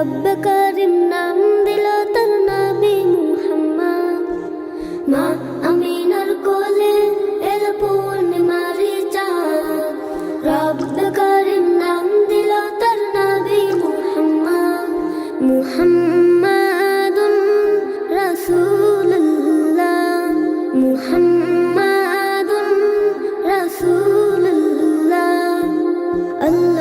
রব্ব করিম নাম দিল তার নবী মুহাম্মদ। মা আমিনার কোলে এল পূর্ণিমারি চাঁদ। রব্ব করিম নাম দিল তার নবী মুহাম্মদ। মুহাম্মাদুন রাসূলুল্লাহ। মুহাম্মাদুন রাসূলুল্লাহ। আল্লাহ